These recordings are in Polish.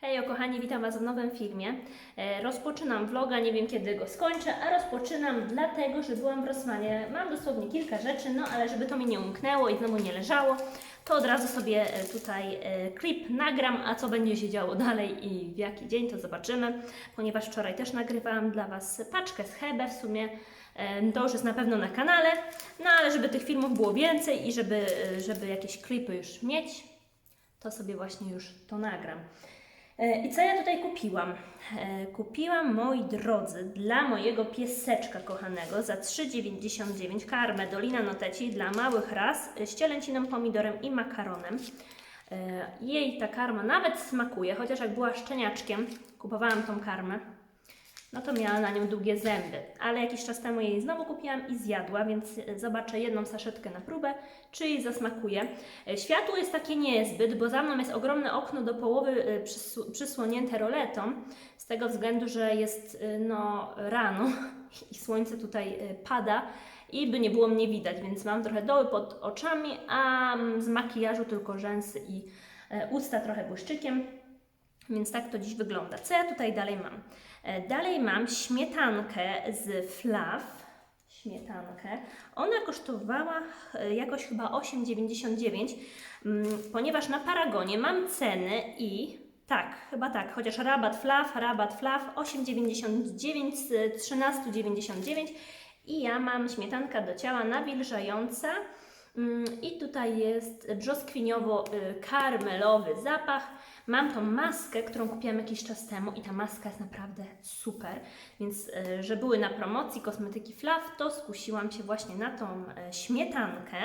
Hej, kochani, witam Was w nowym filmie. E, Rozpoczynam vloga, nie wiem kiedy go skończę, a rozpoczynam dlatego, że byłam w Rosmanie. Mam dosłownie kilka rzeczy, no ale żeby to mi nie umknęło i znowu nie leżało, to od razu sobie e, tutaj e, klip nagram, a co będzie się działo dalej i w jaki dzień, to zobaczymy. Ponieważ wczoraj też nagrywałam dla Was paczkę z Hebe, w sumie to już jest na pewno na kanale, no ale żeby tych filmów było więcej i żeby, żeby jakieś klipy już mieć, to sobie właśnie już to nagram. E, I co ja tutaj kupiłam? E, Kupiłam, moi drodzy, dla mojego pieseczka kochanego za 3,99 karmę Dolina Noteci dla małych ras e, z cielęciną, pomidorem i makaronem. Jej ta karma nawet smakuje, chociaż jak była szczeniaczkiem, kupowałam tą karmę, no to miała na nią długie zęby. Ale jakiś czas temu jej znowu kupiłam i zjadła, więc zobaczę jedną saszetkę na próbę, czy jej zasmakuje. E, Światło jest takie niezbyt, bo za mną jest ogromne okno do połowy e, przysł- przysłonięte roletą, z tego względu, że jest e, no, rano i słońce tutaj pada i by nie było mnie widać, więc mam trochę doły pod oczami, a mm, z makijażu tylko rzęsy i usta trochę błyszczykiem. Więc tak to dziś wygląda. Co ja tutaj dalej mam? E, Dalej mam śmietankę z Flaw. Śmietankę. Ona kosztowała e, jakoś chyba 8,99, mm, ponieważ na Paragonie mam ceny i tak, chyba tak, chociaż rabat Flaw, rabat Flaw 8,99 z 13,99 i ja mam śmietanka do ciała nawilżająca I tutaj jest brzoskwiniowo-karmelowy zapach. Mam tą maskę, którą kupiłam jakiś czas temu i ta maska jest naprawdę super. Więc, e, że były na promocji kosmetyki Flaw, to skusiłam się właśnie na tą e, śmietankę.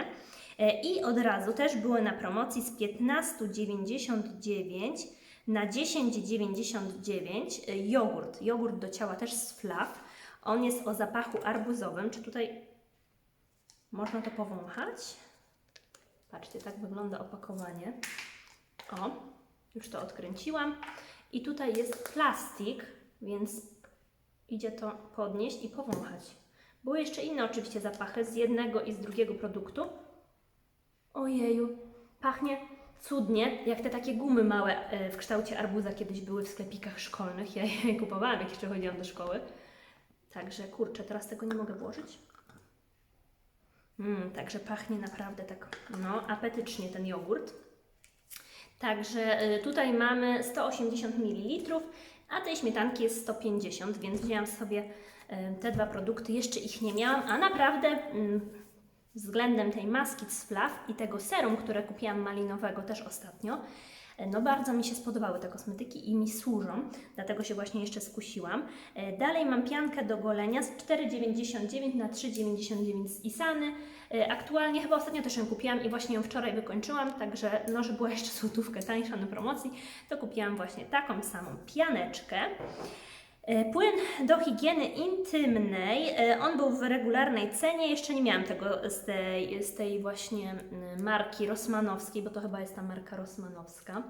E, I od razu też były na promocji z 15,99 na 10,99 e, jogurt. Jogurt do ciała też z Flaw. On jest o zapachu arbuzowym. Czy tutaj można to powąchać? Patrzcie, tak wygląda opakowanie. O, już to odkręciłam. I tutaj jest plastik, więc idzie to podnieść i powąchać. Były jeszcze inne oczywiście zapachy z jednego i z drugiego produktu. Ojeju, pachnie cudnie, jak te takie gumy małe e, w kształcie arbuza kiedyś były w sklepikach szkolnych. Ja je kupowałam, jak jeszcze chodziłam do szkoły. Także kurczę, teraz tego nie mogę włożyć. Mm, także pachnie naprawdę tak, no, apetycznie ten jogurt. Także y, tutaj mamy 180 ml, a tej śmietanki jest 150, więc wzięłam sobie y, te dwa produkty. Jeszcze ich nie miałam, a naprawdę mm, względem tej maski z Flaw i tego serum, które kupiłam malinowego też ostatnio, no bardzo mi się spodobały te kosmetyki i mi służą, dlatego się właśnie jeszcze skusiłam. E, Dalej mam piankę do golenia z 4,99 na 3,99 z Isany. E, Aktualnie chyba ostatnio też ją kupiłam i właśnie ją wczoraj wykończyłam, także no, że była jeszcze złotówkę tańsza na promocji, to kupiłam właśnie taką samą pianeczkę. E, Płyn do higieny intymnej, e, on był w regularnej cenie, jeszcze nie miałam tego z tej, z tej właśnie mm, marki Rosmanowskiej, bo to chyba jest ta marka Rosmanowska.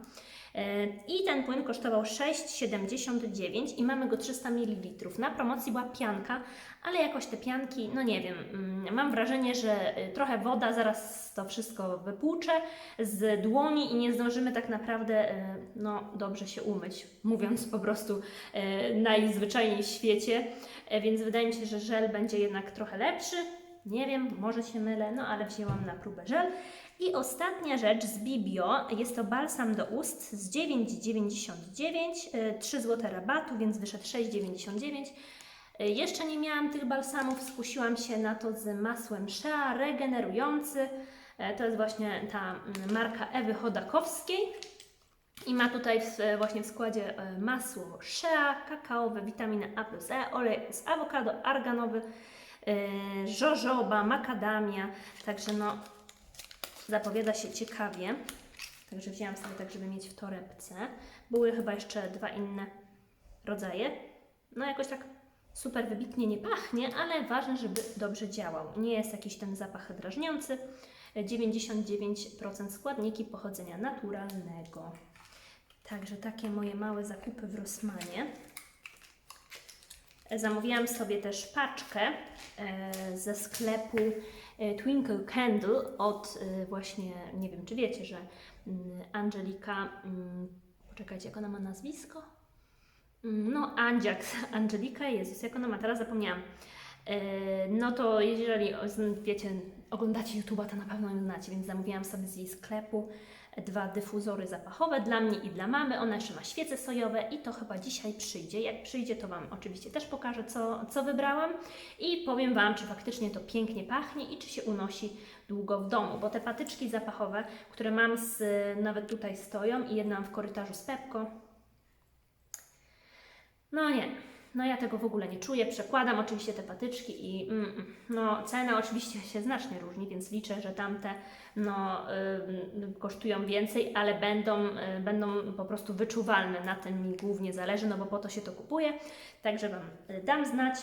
E, I ten płyn kosztował 6,79 i mamy go 300 ml. Na promocji była pianka, ale jakoś te pianki, no nie wiem, mm, mam wrażenie, że y, trochę woda zaraz to wszystko wypłucze z dłoni i nie zdążymy tak naprawdę y, no, dobrze się umyć, mówiąc po prostu y, najzwyczajniej w świecie, E, więc wydaje mi się, że żel będzie jednak trochę lepszy. Nie wiem, może się mylę, no ale wzięłam na próbę żel. I ostatnia rzecz z Bibio, jest to balsam do ust z 9,99, y, 3 zł rabatu, więc wyszedł 6,99. Y, Jeszcze nie miałam tych balsamów, skusiłam się na to z masłem Shea regenerujący. E, To jest właśnie ta mm, marka Ewy Chodakowskiej. I ma tutaj w, właśnie w składzie e, masło shea, kakaowe, witaminy A plus E, olej z awokado, arganowy, e, żożoba, makadamia. Także no, zapowiada się ciekawie. Także wzięłam sobie tak, żeby mieć w torebce. Były chyba jeszcze dwa inne rodzaje. No jakoś tak super wybitnie nie pachnie, ale ważne, żeby dobrze działał. Nie jest jakiś ten zapach drażniący. 99% składniki pochodzenia naturalnego. Także takie moje małe zakupy w Rossmanie. Zamówiłam sobie też paczkę e, ze sklepu e, Twinkle Candle od e, właśnie, nie wiem czy wiecie, że mm, Angelika mm, Poczekajcie, jak ona ma nazwisko? Mm, No, Andziak, Angelika, Jezus, jak ona ma, teraz zapomniałam. E, No to jeżeli, wiecie, oglądacie YouTube'a, to na pewno ją znacie, więc zamówiłam sobie z jej sklepu dwa dyfuzory zapachowe dla mnie i dla mamy. Ona jeszcze ma świece sojowe i to chyba dzisiaj przyjdzie. Jak przyjdzie, to Wam oczywiście też pokażę, co, co wybrałam i powiem Wam, czy faktycznie to pięknie pachnie i czy się unosi długo w domu, bo te patyczki zapachowe, które mam z, nawet tutaj stoją i jedna w korytarzu z Pepko, no nie, no ja tego w ogóle nie czuję. Przekładam oczywiście te patyczki i mm, mm, no cena oczywiście się znacznie różni, więc liczę, że tamte no, y, kosztują więcej, ale będą, y, będą po prostu wyczuwalne. Na tym mi głównie zależy, no bo po to się to kupuje. Także Wam y, dam znać.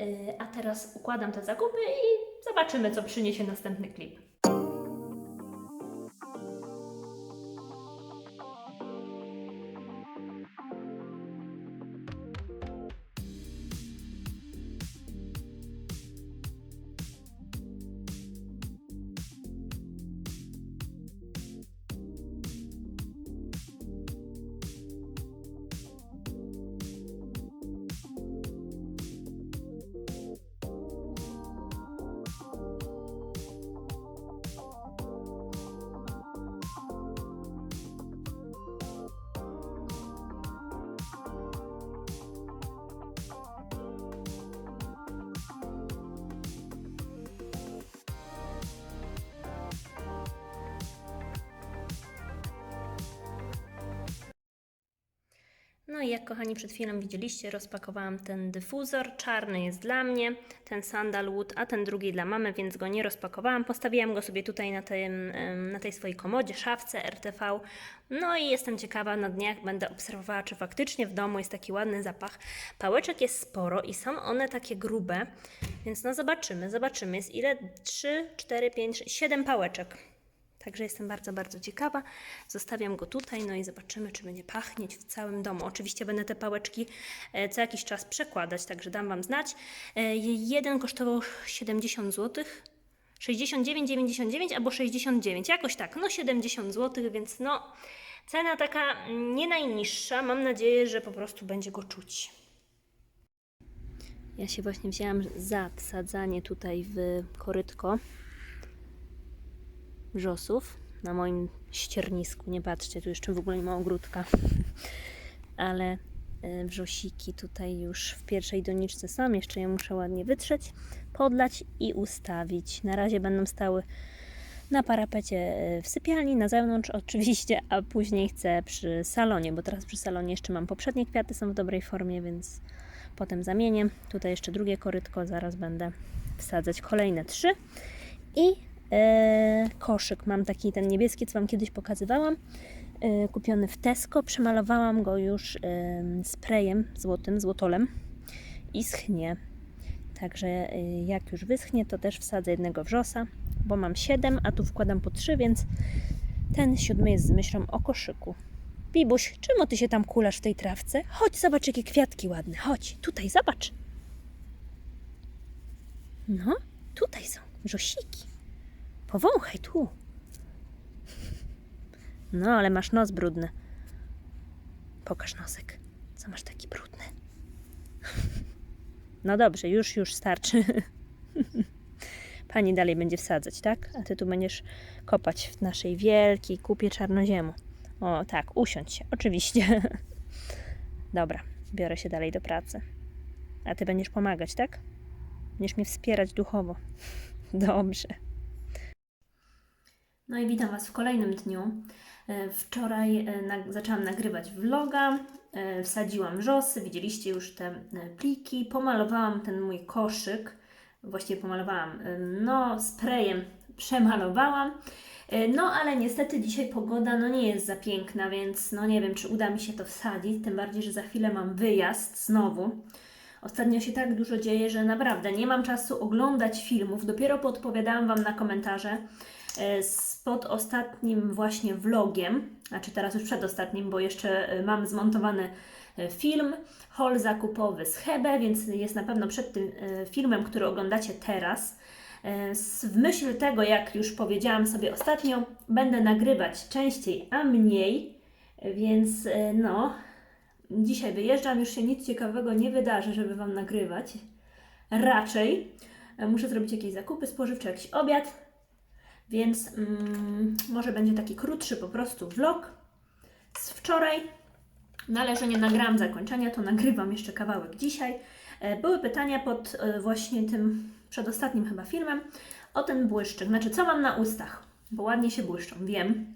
Y, a teraz układam te zakupy i zobaczymy, co przyniesie następny klip. No i jak kochani przed chwilą widzieliście, rozpakowałam ten dyfuzor. Czarny jest dla mnie, ten sandalwood, a ten drugi dla mamy, więc go nie rozpakowałam. Postawiłam go sobie tutaj na, tym, na tej swojej komodzie, szafce RTV. No i jestem ciekawa, na dniach będę obserwowała, czy faktycznie w domu jest taki ładny zapach. Pałeczek jest sporo i są one takie grube, więc no zobaczymy, zobaczymy. Jest ile? 3, 4, 5, 6, 7 pałeczek. Także jestem bardzo, bardzo ciekawa. Zostawiam go tutaj, no i zobaczymy, czy będzie pachnieć w całym domu. Oczywiście będę te pałeczki e, co jakiś czas przekładać, także dam Wam znać. E, Jeden kosztował 70 zł. 69,99 albo 69, jakoś tak, no 70 zł, więc no cena taka nie najniższa. Mam nadzieję, że po prostu będzie go czuć. Ja się właśnie wzięłam za wsadzanie tutaj w korytko wrzosów na moim ściernisku. Nie patrzcie, tu jeszcze w ogóle nie ma ogródka. Ale e, wrzosiki tutaj już w pierwszej doniczce są. Jeszcze je muszę ładnie wytrzeć, podlać i ustawić. Na razie będą stały na parapecie e, w sypialni, na zewnątrz oczywiście, a później chcę przy salonie, bo teraz przy salonie jeszcze mam poprzednie kwiaty, są w dobrej formie, więc potem zamienię. Tutaj jeszcze drugie korytko, zaraz będę wsadzać kolejne trzy. I koszyk. Mam taki ten niebieski, co Wam kiedyś pokazywałam. E, kupiony w Tesco. Przemalowałam go już e, sprayem złotym, złotolem i schnie. Także e, jak już wyschnie, to też wsadzę jednego wrzosa, bo mam 7, a tu wkładam po 3, więc ten siódmy jest z myślą o koszyku. Bibuś, czemu ty się tam kulasz w tej trawce? Chodź, zobacz jakie kwiatki ładne. Chodź, tutaj, zobacz. No, tutaj są wrzosiki. Powąchaj tu. No, ale masz nos brudny. Pokaż nosek. Co masz taki brudny? No dobrze, już, już starczy. Pani dalej będzie wsadzać, tak? A ty tu będziesz kopać w naszej wielkiej kupie czarnoziemu. O, tak, usiądź się, oczywiście. Dobra, biorę się dalej do pracy. A ty będziesz pomagać, tak? Będziesz mnie wspierać duchowo. Dobrze. No i witam Was w kolejnym dniu. E, Wczoraj e, zaczęłam nagrywać vloga, e, wsadziłam wrzosy, widzieliście już te pliki, pomalowałam ten mój koszyk, właściwie pomalowałam, no sprayem przemalowałam, no ale niestety dzisiaj pogoda no nie jest za piękna, więc no nie wiem, czy uda mi się to wsadzić, tym bardziej, że za chwilę mam wyjazd znowu. Ostatnio się tak dużo dzieje, że naprawdę nie mam czasu oglądać filmów. Dopiero podpowiadałam Wam na komentarze z pod ostatnim właśnie vlogiem, znaczy teraz już przedostatnim, bo jeszcze e, mam zmontowany e, film, haul zakupowy z Hebe, więc jest na pewno przed tym e, filmem, który oglądacie teraz. W myśl tego, jak już powiedziałam sobie ostatnio, będę nagrywać częściej, a mniej Więc no, dzisiaj wyjeżdżam, już się nic ciekawego nie wydarzy, żeby Wam nagrywać. Raczej muszę zrobić jakieś zakupy spożywcze, jakiś obiad, więc mm, może będzie taki krótszy po prostu vlog z wczoraj. No ale że nie nagrałam zakończenia, to nagrywam jeszcze kawałek dzisiaj. E, Były pytania pod e, właśnie tym przedostatnim chyba filmem o ten błyszczyk. Znaczy, co mam na ustach? Bo ładnie się błyszczą, wiem.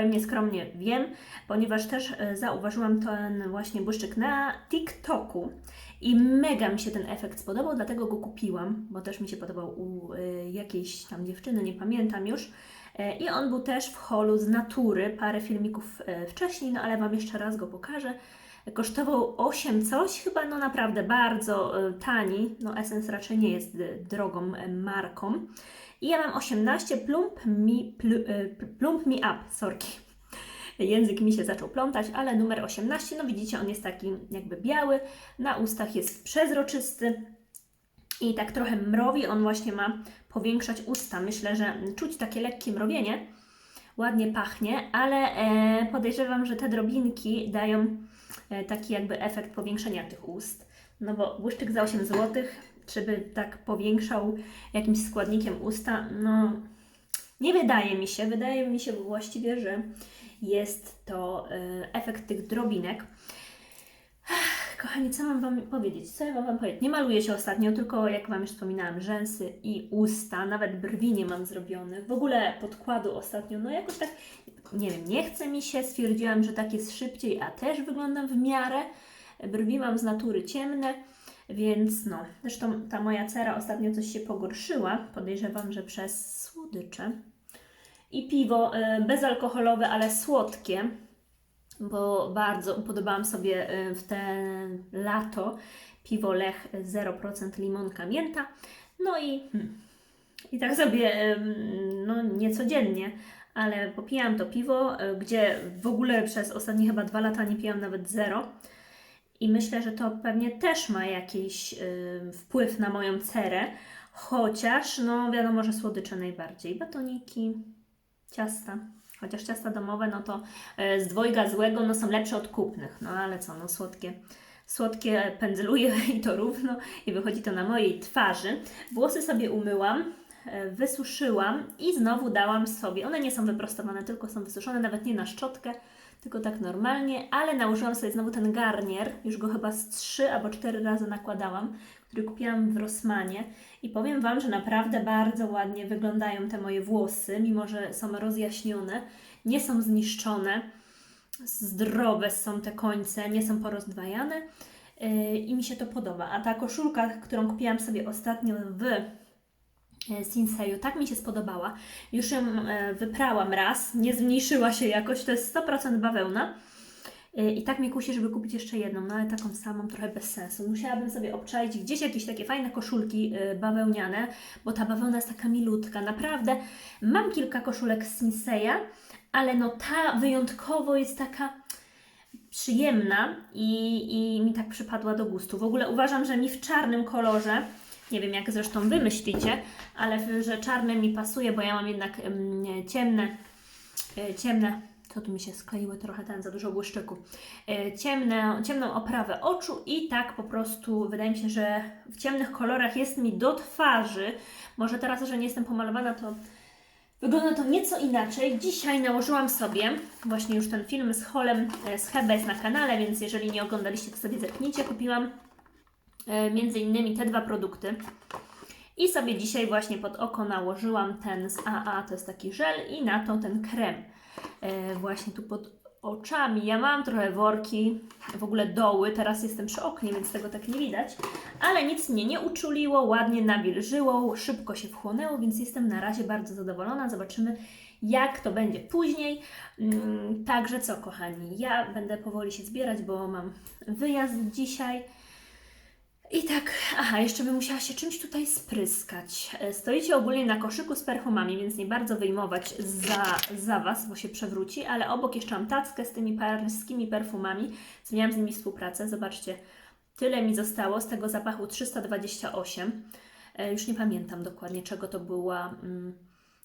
Powiem nieskromnie, wiem, ponieważ też e, zauważyłam ten właśnie błyszczyk na TikToku i mega mi się ten efekt spodobał, dlatego go kupiłam, bo też mi się podobał u y, jakiejś tam dziewczyny, nie pamiętam już. E, I on był też w holu z natury, parę filmików e, wcześniej, no ale Wam jeszcze raz go pokażę. Kosztował 8 coś, chyba no naprawdę bardzo e, tani. No Essence raczej nie jest e, drogą e, marką. I ja mam 18 plump mi, pl, e, plump mi up, sorki. Język mi się zaczął plątać, ale numer 18, no widzicie, on jest taki jakby biały, na ustach jest przezroczysty i tak trochę mrowi. On właśnie ma powiększać usta. Myślę, że czuć takie lekkie mrowienie. Ładnie pachnie, ale e, podejrzewam, że te drobinki dają e, taki jakby efekt powiększenia tych ust. No bo błyszczyk za 8 zł, czy by tak powiększał jakimś składnikiem usta, no nie wydaje mi się. Wydaje mi się właściwie, że jest to e, efekt tych drobinek. Kochani, co mam Wam powiedzieć? Co ja mam Wam powiedzieć? Nie maluję się ostatnio, tylko jak Wam już wspominałam, rzęsy i usta, nawet brwi nie mam zrobionych. W ogóle podkładu ostatnio, no jakoś tak, nie wiem, nie chce mi się. Stwierdziłam, że tak jest szybciej, a też wyglądam w miarę. Brwi mam z natury ciemne, więc no. Zresztą ta moja cera ostatnio coś się pogorszyła. Podejrzewam, że przez słodycze. I piwo e, bezalkoholowe, ale słodkie bo bardzo upodobałam sobie y, w te lato piwo Lech 0% limonka mięta. No i, hmm, i tak sobie, ym, no nie codziennie, ale popijałam to piwo, gdzie w ogóle przez ostatnie chyba dwa lata nie pijałam nawet zero. I myślę, że to pewnie też ma jakiś y, wpływ na moją cerę, chociaż no wiadomo, że słodycze najbardziej. Batoniki, ciasta. Chociaż ciasta domowe, no to e, z dwojga złego, no są lepsze od kupnych. No ale co, no słodkie, słodkie pędzluję i to równo i wychodzi to na mojej twarzy. Włosy sobie umyłam, wysuszyłam i znowu dałam sobie, one nie są wyprostowane, tylko są wysuszone, nawet nie na szczotkę, tylko tak normalnie, ale nałożyłam sobie znowu ten garnier, już go chyba z trzy albo cztery razy nakładałam, który kupiłam w Rossmanie i powiem Wam, że naprawdę bardzo ładnie wyglądają te moje włosy, mimo że są rozjaśnione, nie są zniszczone, zdrowe są te końce, nie są porozdwajane yy, i mi się to podoba. A ta koszulka, którą kupiłam sobie ostatnio w e, Sinseju, tak mi się spodobała. Już ją e, wyprałam raz, nie zmniejszyła się jakoś, to jest 100% bawełna. E, I tak mnie kusi, żeby kupić jeszcze jedną, no ale taką samą, trochę bez sensu. Musiałabym sobie obczaić gdzieś jakieś takie fajne koszulki e, bawełniane, bo ta bawełna jest taka milutka. Naprawdę mam kilka koszulek z Sinseya, ale no ta wyjątkowo jest taka przyjemna i, i mi tak przypadła do gustu. W ogóle uważam, że mi w czarnym kolorze, nie wiem jak zresztą Wy myślicie, ale że czarny mi pasuje, bo ja mam jednak em, ciemne, e, ciemne, co tu mi się skleiły trochę ten za dużo błyszczyku, e, ciemne, ciemną oprawę oczu i tak po prostu wydaje mi się, że w ciemnych kolorach jest mi do twarzy. Może teraz, że nie jestem pomalowana, to Wygląda to nieco inaczej. Dzisiaj nałożyłam sobie właśnie już ten film z Holem e, z Hebe jest na kanale, więc jeżeli nie oglądaliście, to sobie zerknijcie. Kupiłam między innymi te dwa produkty. I sobie dzisiaj właśnie pod oko nałożyłam ten z AA, to jest taki żel i na to ten krem. E, właśnie tu pod oczami. Ja mam trochę worki, w ogóle doły, teraz jestem przy oknie, więc tego tak nie widać, ale nic mnie nie uczuliło, ładnie nawilżyło, szybko się wchłonęło, więc jestem na razie bardzo zadowolona. Zobaczymy, jak to będzie później. Mm, Także co, kochani, ja będę powoli się zbierać, bo mam wyjazd dzisiaj. I tak, aha, jeszcze bym musiała się czymś tutaj spryskać. E, Stoicie ogólnie na koszyku z perfumami, więc nie bardzo wyjmować za, za Was, bo się przewróci, ale obok jeszcze mam tackę z tymi paryskimi perfumami, co miałam z nimi współpracę. Zobaczcie, tyle mi zostało z tego zapachu 328. E, Już nie pamiętam dokładnie, czego to była mm,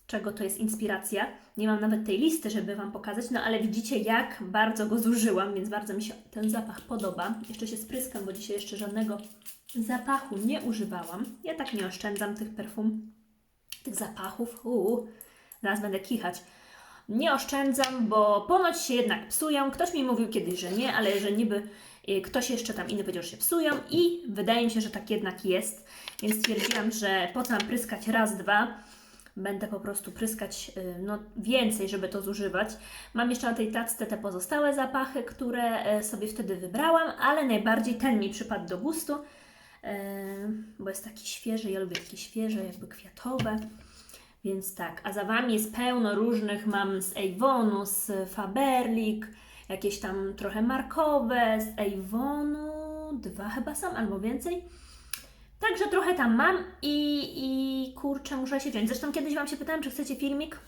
czego to jest inspiracja. Nie mam nawet tej listy, żeby Wam pokazać, no ale widzicie, jak bardzo go zużyłam, więc bardzo mi się ten zapach podoba. Jeszcze się spryskam, bo dzisiaj jeszcze żadnego zapachu nie używałam. Ja tak nie oszczędzam tych perfum, tych zapachów. Uuu, zaraz będę kichać. Nie oszczędzam, bo ponoć się jednak psują. Ktoś mi mówił kiedyś, że nie, ale że niby y, ktoś jeszcze tam inny powiedział, że się psują i wydaje mi się, że tak jednak jest. Więc stwierdziłam, że po co mam pryskać raz, dwa. Będę po prostu pryskać y, no, więcej, żeby to zużywać. Mam jeszcze na tej tacce te pozostałe zapachy, które y, sobie wtedy wybrałam, ale najbardziej ten mi przypadł do gustu, y, bo jest taki świeży. Ja lubię takie świeże, jakby kwiatowe. Więc tak, a za Wami jest pełno różnych, mam z Avonu, z Faberlic, jakieś tam trochę markowe, z Avonu, dwa chyba są, albo więcej. Także trochę tam mam i, i kurczę, muszę się wziąć. Zresztą kiedyś Wam się pytałam, czy chcecie filmik,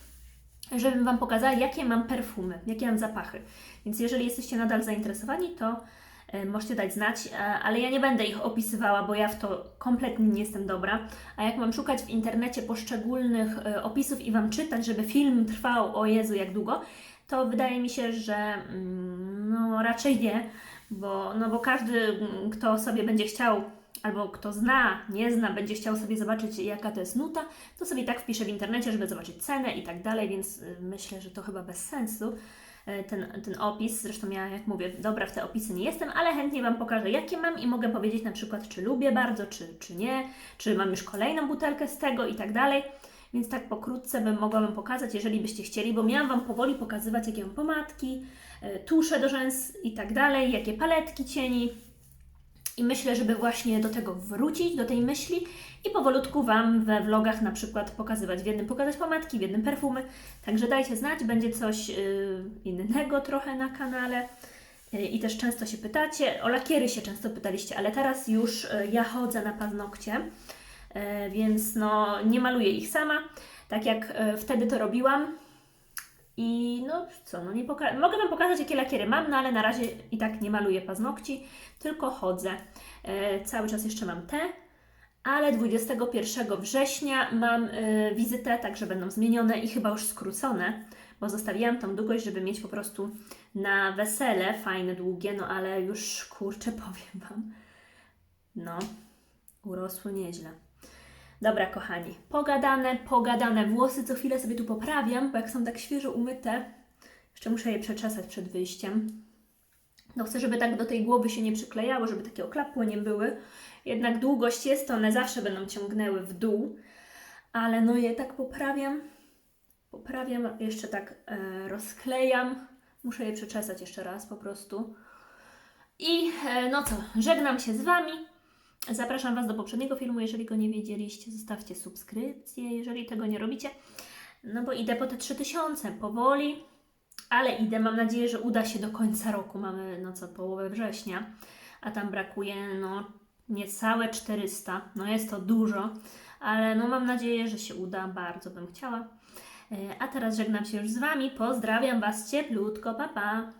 żebym Wam pokazała, jakie mam perfumy, jakie mam zapachy. Więc jeżeli jesteście nadal zainteresowani, to e, możecie dać znać, e, ale ja nie będę ich opisywała, bo ja w to kompletnie nie jestem dobra. A jak mam szukać w internecie poszczególnych e, opisów i Wam czytać, żeby film trwał, o Jezu, jak długo, to wydaje mi się, że mm, no raczej nie, bo, no bo każdy, mm, kto sobie będzie chciał, albo kto zna, nie zna, będzie chciał sobie zobaczyć, jaka to jest nuta, to sobie tak wpisze w internecie, żeby zobaczyć cenę i tak dalej, więc y, myślę, że to chyba bez sensu y, ten, ten opis. Zresztą ja, jak mówię, dobra w te opisy nie jestem, ale chętnie Wam pokażę, jakie mam i mogę powiedzieć na przykład, czy lubię bardzo, czy, czy nie, czy mam już kolejną butelkę z tego i tak dalej. Więc tak pokrótce bym mogła Wam pokazać, jeżeli byście chcieli, bo miałam Wam powoli pokazywać, jakie mam pomadki, y, tusze do rzęs i tak dalej, jakie paletki cieni. I myślę, żeby właśnie do tego wrócić, do tej myśli i powolutku Wam we vlogach na przykład pokazywać. W jednym pokazać pomadki, w jednym perfumy. Także dajcie znać, będzie coś yy, innego trochę na kanale. Yy, I też często się pytacie, o lakiery się często pytaliście, ale teraz już yy, ja chodzę na paznokcie, więc no nie maluję ich sama, tak jak wtedy to robiłam. I no co, no nie poka- mogę Wam pokazać, jakie lakiery mam, no ale na razie i tak nie maluję paznokci, tylko chodzę. E, cały czas jeszcze mam te, ale 21 września mam e, wizytę, także będą zmienione i chyba już skrócone, bo zostawiłam tą długość, żeby mieć po prostu na wesele fajne, długie, no ale już kurczę powiem Wam, no urosły nieźle. Dobra, kochani, pogadane, pogadane. Włosy co chwilę sobie tu poprawiam, bo jak są tak świeżo umyte, jeszcze muszę je przeczesać przed wyjściem. No chcę, żeby tak do tej głowy się nie przyklejało, żeby takie oklapłe nie były. Jednak długość jest, to one zawsze będą ciągnęły w dół. Ale no je tak poprawiam. Poprawiam, jeszcze tak e, rozklejam. Muszę je przeczesać jeszcze raz po prostu. I e, no co, żegnam się z Wami. Zapraszam Was do poprzedniego filmu, jeżeli go nie wiedzieliście, zostawcie subskrypcję, jeżeli tego nie robicie. No bo idę po te 3000 powoli, ale idę. Mam nadzieję, że uda się do końca roku. Mamy no co, połowę września, a tam brakuje no niecałe 400. No jest to dużo, ale no mam nadzieję, że się uda. Bardzo bym chciała. E, A teraz żegnam się już z Wami. Pozdrawiam Was cieplutko. Pa, pa.